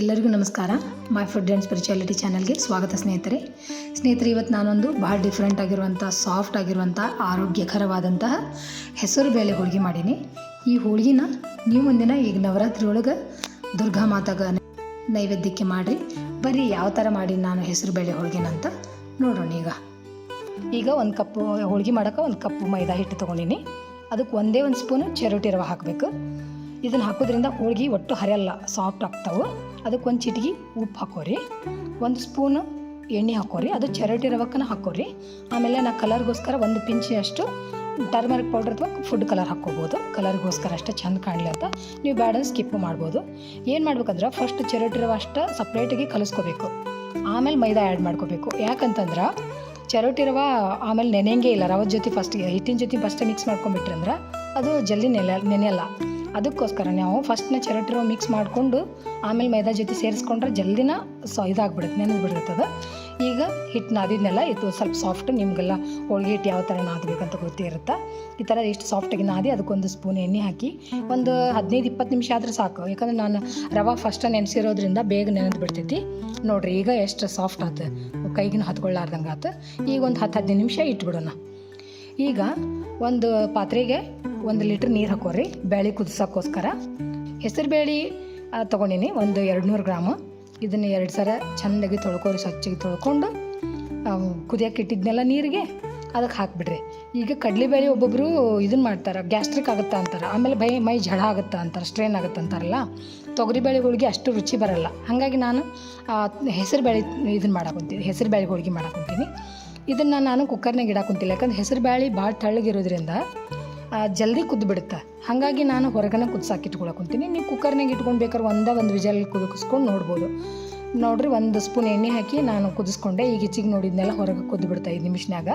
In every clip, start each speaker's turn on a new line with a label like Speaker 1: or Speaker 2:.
Speaker 1: ಎಲ್ಲರಿಗೂ ನಮಸ್ಕಾರ. My food and spirituality ಚಾನಲ್ಗೆ ಸ್ವಾಗತ ಸ್ನೇಹಿತರೆ. ಸ್ನೇಹಿತರೆ, ಇವತ್ತು ನಾನೊಂದು ಭಾಳ ಡಿಫ್ರೆಂಟ್ ಆಗಿರುವಂಥ ಸಾಫ್ಟ್ ಆಗಿರುವಂಥ, ಆರೋಗ್ಯಕರವಾದಂತಹ ಹೆಸರು ಬೇಳೆ ಹೋಳಿಗೆ ಮಾಡೀನಿ. ಈ ಹೋಳಿಗೆನ ನೀವು ಮುಂದಿನ ಈಗ ನವರಾತ್ರಿ ಒಳಗೆ ದುರ್ಗಾ ಮಾತಾಗ ನೈವೇದ್ಯಕ್ಕೆ ಮಾಡಿರಿ. ಬರೀ ಯಾವ ಥರ ಮಾಡಿ ನಾನು ಹೆಸರು ಬೇಳೆ ಹೋಳಿಗೆನ ಅಂತ ನೋಡೋಣ ಈಗ. ಈಗ ಒಂದು ಕಪ್ಪು ಹೋಳಿಗೆ ಮಾಡೋಕೆ ಒಂದು ಕಪ್ಪು ಮೈದಾ ಹಿಟ್ಟು ತೊಗೊಂಡಿನಿ. ಅದಕ್ಕೆ ಒಂದೇ ಒಂದು ಸ್ಪೂನು ಚೆರೋಟಿ ರವೆ ಹಾಕಬೇಕು. ಇದನ್ನು ಹಾಕೋದ್ರಿಂದ ಹೋಳಿಗೆ ಒಟ್ಟು ಹರಿಯಲ್ಲ ಸಾಫ್ಟ್ ಆಗ್ತಾವೆ. ಅದಕ್ಕೆ ಒಂದು ಚಿಟಿಗೆ ಉಪ್ಪು ಹಾಕೋರಿ. ಒಂದು ಸ್ಪೂನು ಎಣ್ಣೆ ಹಾಕೋರಿ. ಅದು ಚರಟಿ ರವಕ್ಕನ ಹಾಕೋರಿ. ಆಮೇಲೆ ನಾ ಕಲರ್ಗೋಸ್ಕರ ಒಂದು ಪಿಂಚಿ ಅಷ್ಟು ಟರ್ಮರಿಕ್ ಪೌಡರ್ ಅಥವಾ ಫುಡ್ ಕಲರ್ ಹಾಕ್ಕೋಬೋದು. ಕಲರ್ಗೋಸ್ಕರ ಅಷ್ಟೇ ಚೆಂದ ಕಾಣಲಿ ಅಂತ. ನೀವು ಬ್ಯಾಡ ಸ್ಕಿಪ್ ಮಾಡ್ಬೋದು. ಏನು ಮಾಡ್ಬೇಕಂದ್ರೆ ಫಸ್ಟ್ ಚರಟಿ ರವ ಅಷ್ಟು ಸಪ್ರೇಟಾಗಿ ಕಲಿಸ್ಕೋಬೇಕು. ಆಮೇಲೆ ಮೈದಾ ಆ್ಯಡ್ ಮಾಡ್ಕೋಬೇಕು. ಯಾಕಂತಂದ್ರೆ ಚರೋಟಿ ರವ ಆಮೇಲೆ ನೆನೆಯಂಗೆ ಇಲ್ಲ. ರವದ ಜೊತೆ ಫಸ್ಟ್ ಹಿಟ್ಟಿನ ಜೊತೆ ಫಸ್ಟ್ ಮಿಕ್ಸ್ ಮಾಡ್ಕೊಂಡ್ಬಿಟ್ರಂದ್ರೆ ಅದು ಜಲ್ದಿ ನೆನೆ ನೆನೆಯಲ್ಲ. ಅದಕ್ಕೋಸ್ಕರ ನಾವು ಫಸ್ಟ್ನ ಚರೋಟಿ ಮಿಕ್ಸ್ ಮಾಡಿಕೊಂಡು ಆಮೇಲೆ ಮೈದಾ ಜೊತೆ ಸೇರಿಸ್ಕೊಂಡ್ರೆ ಜಲ್ದಿನ ಸೊ ಇದಾಗ್ಬಿಡುತ್ತೆ ನೆನೆದು ಬಿಡಿರ್ತದೆ ಈಗ ಹಿಟ್ಟು ನಾದಿದ್ನೆಲ್ಲ ಇದು ಸ್ವಲ್ಪ ಸಾಫ್ಟ್ ನಿಮಗೆಲ್ಲ ಹೋಳಿಗೆ ಹಿಟ್ಟು ಯಾವ ಥರ ನಾದಬೇಕಂತ ಗೊತ್ತಿರುತ್ತೆ? ಈ ಥರ ಎಷ್ಟು ಸಾಫ್ಟಾಗಿ ನಾದಿ ಅದಕ್ಕೊಂದು ಸ್ಪೂನ್ ಎಣ್ಣೆ ಹಾಕಿ ಒಂದು ಹದಿನೈದು ಇಪ್ಪತ್ತು ನಿಮಿಷ ಆದ್ರೆ ಸಾಕು. ಯಾಕಂದ್ರೆ ನಾನು ರವೆ ಫಸ್ಟ್ ನೆನೆಸಿರೋದ್ರಿಂದ ಬೇಗ ನೆನೆದು ಬಿಡ್ತೈತಿ. ನೋಡ್ರಿ, ಈಗ ಎಷ್ಟು ಸಾಫ್ಟ್ ಆತು. ಕೈಗಿನ ಹತ್ಕೊಳ್ಳಾರ್ದಂಗೆ ಆತು. ಈಗ ಒಂದು ಹತ್ತು ಹದಿನೈದು ನಿಮಿಷ ಇಟ್ಬಿಡೋಣ. ಈಗ ಒಂದು ಪಾತ್ರೆಗೆ ಒಂದು ಲೀಟ್ರ್ ನೀರು ಹಾಕೋರಿ. ಬೇಳೆ ಕುದಿಸೋಕ್ಕೋಸ್ಕರ. ಹೆಸರು ಬೇಳೆ ತೊಗೊಂಡಿನಿ, ಒಂದು ಎರಡು ನೂರು ಗ್ರಾಮು. ಇದನ್ನು ಎರಡು ಸಲ ಚೆನ್ನಾಗಿ ತೊಳ್ಕೊರಿ, ಸ್ವಚ್ಛಗೆ ತೊಳ್ಕೊಂಡು ಕುದಿಯೋಕೆ ಇಟ್ಟಿದ್ನೆಲ್ಲ ನೀರಿಗೆ ಅದಕ್ಕೆ ಹಾಕ್ಬಿಡ್ರಿ. ಈಗ ಕಡಲೆಬೇಳೆ ಒಬ್ಬೊಬ್ಬರು ಇದನ್ನು ಮಾಡ್ತಾರೆ, ಗ್ಯಾಸ್ಟ್ರಿಕ್ ಆಗುತ್ತಾ ಅಂತಾರೆ, ಆಮೇಲೆ ಬೈ, ಮೈ ಝಳ ಆಗುತ್ತಾ ಅಂತಾರೆ, ಸ್ಟ್ರೈನ್ ಆಗುತ್ತೆ ಅಂತಾರಲ್ಲ, ತೊಗರಿ ಬೇಳೆ ಹೋಳಿಗೆ ಅಷ್ಟು ರುಚಿ ಬರಲ್ಲ. ಹಾಗಾಗಿ ನಾನು ಹೆಸರು ಬೇಳೆ ಇದನ್ನು ಮಾಡಾಕೊಂತೀನಿ, ಹೆಸರು ಬೇಳೆ ಹೋಳಿಗೆ ಮಾಡಾಕೊಂತೀನಿ. ಇದನ್ನು ನಾನು ಕುಕ್ಕರ್ನಾಗ ಇಡಾಕೊಂತಿಲ್ಲ, ಯಾಕಂದ್ರೆ ಹೆಸರು ಬೇಳೆ ಭಾಳ ತಳ್ಳಗಿರೋದ್ರಿಂದ ಜಲ್ದಿ ಕುದ್ದು ಬಿಡುತ್ತೆ ಹಾಗಾಗಿ ನಾನು ಹೊರಗನೆ ಕುದ್ಸಾಕಿ ಇಟ್ಕೊಳಕೊಂತೀನಿ ನೀವು ಕುಕ್ಕರ್ನಾಗ ಇಟ್ಕೊಂಡು ಬೇಕಾದ್ರೆ ಒಂದೇ ಒಂದು ವಿಜಲ್ ಕುದಿಸ್ಕೊಂಡು ನೋಡ್ಬೋದು. ನೋಡ್ರಿ, ಒಂದು ಸ್ಪೂನ್ ಎಣ್ಣೆ ಹಾಕಿ ನಾನು ಕುದಿಸ್ಕೊಂಡೆ. ಈಗ ಹೆಚ್ಚಿಗೆ ನೋಡಿದ್ನೆಲ್ಲ, ಹೊರಗೆ ಕುದ್ದು ಬಿಡ್ತಾ ಐದು ನಿಮಿಷನಾಗ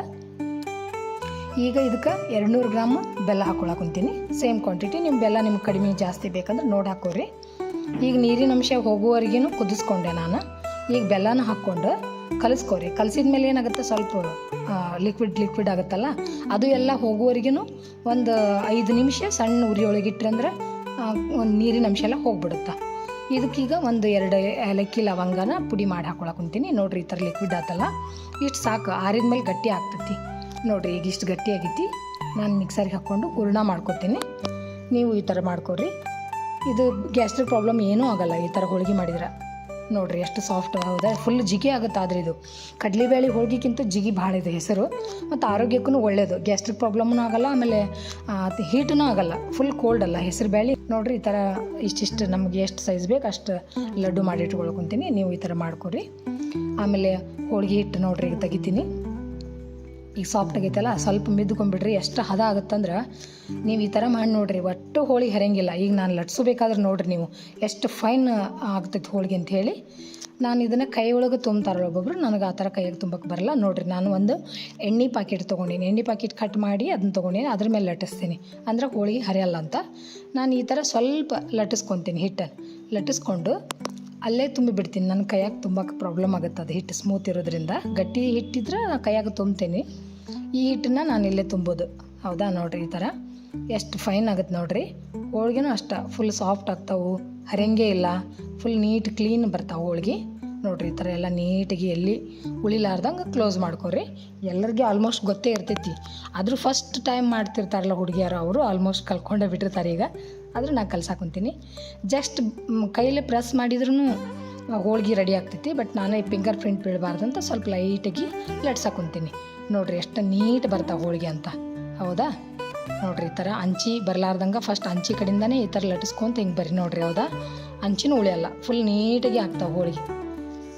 Speaker 1: ಈಗ ಇದಕ್ಕೆ ಎರಡು ನೂರು ಗ್ರಾಮ್ ಬೆಲ್ಲ ಹಾಕೊಳಕೊಂತೀನಿ ಸೇಮ್ ಕ್ವಾಂಟಿಟಿ ನಿಮ್ಮ ಬೆಲ್ಲ ನಿಮ್ಗೆ ಕಡಿಮೆ ಜಾಸ್ತಿ ಬೇಕಂದ್ರೆ ನೋಡಿ ಹಾಕೋರಿ. ಈಗ ನೀರಿನ ಅಂಶ ಹೋಗುವವರೆಗೂ ಕುದಿಸ್ಕೊಂಡೆ ನಾನು. ಈಗ ಬೆಲ್ಲನ ಹಾಕ್ಕೊಂಡು ಕಲಿಸ್ಕೊರಿ. ಕಲಸಿದ ಮೇಲೆ ಏನಾಗುತ್ತೆ? ಸ್ವಲ್ಪ ಲಿಕ್ವಿಡ್ ಲಿಕ್ವಿಡ್ ಆಗುತ್ತಲ್ಲ? ಅದು ಎಲ್ಲ ಹೋಗುವವರೆಗೂ ಒಂದು ಐದು ನಿಮಿಷ ಸಣ್ಣ ಉರಿ ಒಳಗೆ ಇಟ್ರಂದ್ರೆ ಒಂದು ನೀರಿನ ಅಂಶ ಎಲ್ಲ ಹೋಗ್ಬಿಡುತ್ತೆ. ಇದಕ್ಕೀಗ ಒಂದು ಎರಡು ಏಲಕ್ಕಿ ಲವಂಗನ ಪುಡಿ ಮಾಡಿ ಹಾಕೊಳಕ್ಕೆ ಕುಂತೀನಿ. ನೋಡಿರಿ ಈ ಥರ ಲಿಕ್ವಿಡ್ ಆತಲ್ಲ? ಇಷ್ಟು ಸಾಕು. ಆರಿದ ಮೇಲೆ ಗಟ್ಟಿ ಆಗ್ತೈತಿ. ನೋಡಿರಿ ಈಗ ಇಷ್ಟು ಗಟ್ಟಿ ಆಗೈತಿ. ನಾನು ಮಿಕ್ಸರ್ಗೆ ಹಾಕ್ಕೊಂಡು ಹೂರ್ಣ ಮಾಡ್ಕೊತೀನಿ ನೀವು ಈ ಥರ ಮಾಡ್ಕೊರಿ ಇದು ಗ್ಯಾಸ್ಟ್ರಿಕ್ ಪ್ರಾಬ್ಲಮ್ ಏನೂ ಆಗಲ್ಲ ಈ ಥರ ಹೋಳಿಗೆ ಮಾಡಿದ್ರೆ. ನೋಡ್ರಿ, ಎಷ್ಟು ಸಾಫ್ಟ್ ಹೌದಾ? ಫುಲ್ ಜಿಗಿ ಆಗುತ್ತೆ ಆದ್ರೆ ಇದು. ಕಡಲೆಬೇಳೆ ಹೋಳಿಗೆಗಿಂತ ಜಿಗಿ ಭಾಳ ಇದೆ ಹೆಸರು. ಮತ್ತು ಆರೋಗ್ಯಕ್ಕೂ ಒಳ್ಳೆಯದು ಗ್ಯಾಸ್ಟ್ರಿಕ್ ಪ್ರಾಬ್ಲಮ್ನೂ ಆಗಲ್ಲ, ಆಮೇಲೆ ಹೀಟೂ ಆಗಲ್ಲ. ಫುಲ್ ಕೋಲ್ಡ್ ಅಲ್ಲ. ಹೆಸರು ಬೇಳೆ ನೋಡ್ರಿ, ಈ ಥರ ಇಷ್ಟಿಷ್ಟು ನಮಗೆ ಎಷ್ಟು ಸೈಜ್ ಬೇಕು ಅಷ್ಟು ಲಡ್ಡು ಮಾಡಿ ಇಟ್ಕೊಳ್ಕೊತೀನಿ. ನೀವು ಈ ಥರ ಮಾಡ್ಕೊರಿ ಆಮೇಲೆ ಹೋಳಿಗೆ ಹಿಟ್ಟು ನೋಡ್ರಿ ತೆಗಿತೀನಿ. ಈಗ ಸಾಫ್ಟ್ ಆಗೈತಲ್ಲ, ಸ್ವಲ್ಪ ಮಿದ್ಕೊಂಡ್ಬಿಡ್ರಿ, ಎಷ್ಟು ಹದ ಆಗುತ್ತಂದ್ರೆ ನೀವು ಈ ಥರ ಮಾಡಿ ನೋಡ್ರಿ, ಒಟ್ಟು ಹೋಳಿಗೆ ಹರಂಗಿಲ್ಲ ಈಗ ನಾನು ಲಟ್ಸಬೇಕಾದ್ರೆ ನೋಡ್ರಿ ನೀವು, ಎಷ್ಟು ಫೈನ್ ಆಗ್ತೈತೆ ಹೋಳಿಗೆ ಅಂತ ಹೇಳಿ. ನಾನು ಇದನ್ನು ಕೈ ಒಳಗೆ ತುಂಬ್ತಾರಲ್ಲ ಒಬ್ಬೊಬ್ರು, ನನಗೆ ಆ ಥರ ಕೈಯಾಗ ತುಂಬಕ್ಕೆ ಬರಲ್ಲ. ನೋಡ್ರಿ, ನಾನು ಒಂದು ಎಣ್ಣೆ ಪಾಕೆಟ್ ತೊಗೊಂಡೀನಿ. ಎಣ್ಣೆ ಪಾಕೆಟ್ ಕಟ್ ಮಾಡಿ ಅದನ್ನ ತೊಗೊಂಡೀನಿ, ಅದ್ರ ಮೇಲೆ ಲಟ್ಟಿಸ್ತೀನಿ. ಅಂದ್ರೆ ಹೋಳಿಗೆ ಹರಿಯಲ್ಲ ಅಂತ. ನಾನು ಈ ಥರ ಸ್ವಲ್ಪ ಲಟ್ಟಿಸ್ಕೊತೀನಿ ಹಿಟ್ಟನ್ನು. ಲಟ್ಟಿಸ್ಕೊಂಡು ಅಲ್ಲೇ ತುಂಬಿ ಬಿಡ್ತೀನಿ ನನ್ನ ಕೈಯಾಗ ತುಂಬಕ್ಕೆ ಪ್ರಾಬ್ಲಮ್ ಆಗುತ್ತೆ. ಅದು ಹಿಟ್ಟು ಸ್ಮೂತ್ ಇರೋದ್ರಿಂದ. ಗಟ್ಟಿ ಹಿಟ್ಟಿದ್ರೆ ಕೈಯಾಗ ತುಂಬ್ತೀನಿ. ಈ ಹಿಟ್ಟನ್ನ ನಾನು ಇಲ್ಲೇ ತುಂಬೋದು. ಹೌದಾ? ನೋಡ್ರಿ ಈ ಥರ. ಎಷ್ಟು ಫೈನ್ ಆಗುತ್ತೆ ನೋಡ್ರಿ. ಹೋಳ್ಗೆನೂ ಅಷ್ಟ. Full soft ಆಗ್ತಾವು. ಹರಂಗೆ ಇಲ್ಲ. ಫುಲ್ ನೀಟ್ ಕ್ಲೀನ್ ಬರ್ತಾವೆ ಹೋಳ್ಗೆ. ನೋಡ್ರಿ ಈ ಥರ ಎಲ್ಲ ನೀಟಾಗಿ ಎಲ್ಲಿ ಉಳಿಲಾರ್ದಂಗೆ ಕ್ಲೋಸ್ ಮಾಡ್ಕೊರಿ. ಎಲ್ಲರಿಗೆ ಆಲ್ಮೋಸ್ಟ್ ಗೊತ್ತೇ ಇರ್ತೈತಿ. ಆದರೂ ಫಸ್ಟ್ ಟೈಮ್ ಮಾಡ್ತಿರ್ತಾರಲ್ಲ ಹುಡುಗಿಯರು, ಅವರು ಆಲ್ಮೋಸ್ಟ್ ಕಲ್ಕೊಂಡೇ ಬಿಟ್ಟಿರ್ತಾರೆ ಈಗ. ಆದ್ರೆ ನಾನು ಕಲ್ಸಾಕೊಂತೀನಿ. ಜಸ್ಟ್ ಕೈಯಲ್ಲಿ ಪ್ರೆಸ್ ಮಾಡಿದ್ರೂ ಹೋಳ್ಗೆ ರೆಡಿ ಆಗ್ತೈತಿ ಬಟ್ ನಾನು ಈ ಫಿಂಗರ್ ಪ್ರಿಂಟ್ ಬೀಳಬಾರ್ದು ಅಂತ ಸ್ವಲ್ಪ ಲೈಟಾಗಿ ಲಟ್ಸಾಕೊಂತೀನಿ. ನೋಡಿರಿ ಎಷ್ಟು ನೀಟ್ ಬರ್ತಾವೆ ಹೋಳಿಗೆ ಅಂತ. ಹೌದಾ? ನೋಡಿರಿ ಈ ಥರ ಅಂಚಿ ಬರಲಾರ್ದಂಗೆ ಫಸ್ಟ್ ಅಂಚಿ ಕಡೆಯಿಂದನೇ ಈ ಥರ ಲಟ್ಸ್ಕೊಂತ ಹಿಂಗೆ ಬರ್ರಿ ನೋಡ್ರಿ, ಹೌದಾ? ಅಂಚಿನೂ ಉಳಿಯಲ್ಲ ಫುಲ್ ನೀಟಾಗಿ ಆಗ್ತಾವೆ ಹೋಳಿಗೆ.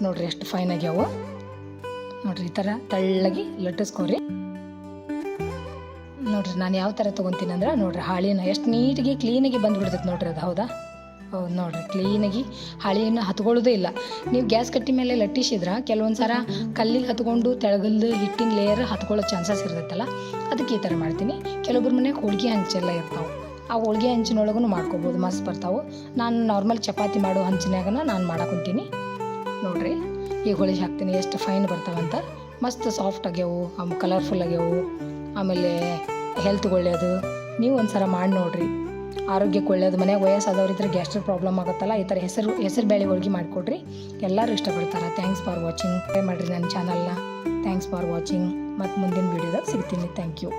Speaker 1: ನೋಡ್ರಿ ಎಷ್ಟು ಫೈನ್ ಆಗ್ಯಾವು. ನೋಡಿರಿ ಈ ಥರ ತೆಳ್ಳಗೆ ಲಟ್ಟಿಸ್ಕೊರಿ ನೋಡ್ರಿ, ನಾನು ಯಾವ ಥರ ತೊಗೊತೀನಿ ಅಂದ್ರೆ ನೋಡ್ರಿ, ಹಾಳಿನ ಎಷ್ಟು ನೀಟಾಗಿ ಕ್ಲೀನಾಗಿ ಬಂದುಬಿಡ್ತೈತೆ ನೋಡ್ರಿ ಅದು, ಹೌದಾ? ಹೌದು ನೋಡ್ರಿ ಕ್ಲೀನಾಗಿ ಹಾಳೇನ ಹತ್ಕೊಳ್ಳೋದೇ ಇಲ್ಲ. ನೀವು ಗ್ಯಾಸ್ ಕಟ್ಟಿ ಮೇಲೆ ಲಟ್ಟಿಸಿದ್ರೆ ಕೆಲವೊಂದು ಸಲ ಕಲ್ಲಿಗೆ ಹತ್ಕೊಂಡು ತೆಳಗಲ್ದು ಹಿಟ್ಟಿನ ಲೇಯರ್ ಹತ್ಕೊಳ್ಳೋ ಚಾನ್ಸಸ್ ಇರ್ತೈತಲ್ಲ, ಅದಕ್ಕೆ ಈ ಥರ ಮಾಡ್ತೀನಿ. ಕೆಲವೊಬ್ರ ಮನೆಗೆ ಹೋಳಿಗೆ ಹಂಚೆಲ್ಲ ಇರ್ತಾವೆ. ಆ ಹೋಳಿಗೆ ಹಂಚಿನೊಳಗೂ ಮಾಡ್ಕೊಬೋದು, ಮಸ್ತ್ ಬರ್ತಾವೆ. ನಾನು ನಾರ್ಮಲ್ ಚಪಾತಿ ಮಾಡೋ ಹಂಚಿನಾಗನ ನಾನು ಮಾಡಾಕೊಂತೀನಿ. ನೋಡ್ರಿ ಈಗ ಹೋಳಿಗೆ ಹಾಕ್ತೀನಿ, ಎಷ್ಟು ಫೈನ್ ಬರ್ತಾವಂತ. ಮಸ್ತ್ ಸಾಫ್ಟ್ ಆಗ್ಯಾವು ಕಲರ್ಫುಲ್ ಆಗ್ಯಾವು. ಆಮೇಲೆ ಹೆಲ್ತ್ಗೆ ಒಳ್ಳೆಯದು ನೀವು ಒಂದು ಸಲ ಮಾಡಿ ನೋಡ್ರಿ. ಆರೋಗ್ಯಕ್ಕೆ ಒಳ್ಳೇದು. ಮನೆ ವಯಸ್ಸಾದವ್ರು ಇದ್ರೆ ಗ್ಯಾಸ್ಟ್ರಿಕ್ ಪ್ರಾಬ್ಲಮ್ ಆಗುತ್ತಲ್ಲ, ಈ ಥರ ಹೆಸರು ಹೆಸರು ಬೇಳೆ ಹೋಳ್ಗೆ ಮಾಡಿಕೊಡ್ರಿ. ಎಲ್ಲರೂ ಇಷ್ಟಪಡ್ತಾರೆ. ಥ್ಯಾಂಕ್ಸ್ ಫಾರ್ ವಾಚಿಂಗ್ ಟ್ರೈ ಮಾಡಿರಿ ನನ್ನ ಚಾನಲ್ನ ಥ್ಯಾಂಕ್ಸ್ ಫಾರ್ ವಾಚಿಂಗ್ ಮತ್ತು ಮುಂದಿನ ವೀಡಿಯೋದಾಗ ಸಿಗ್ತೀನಿ. Thank you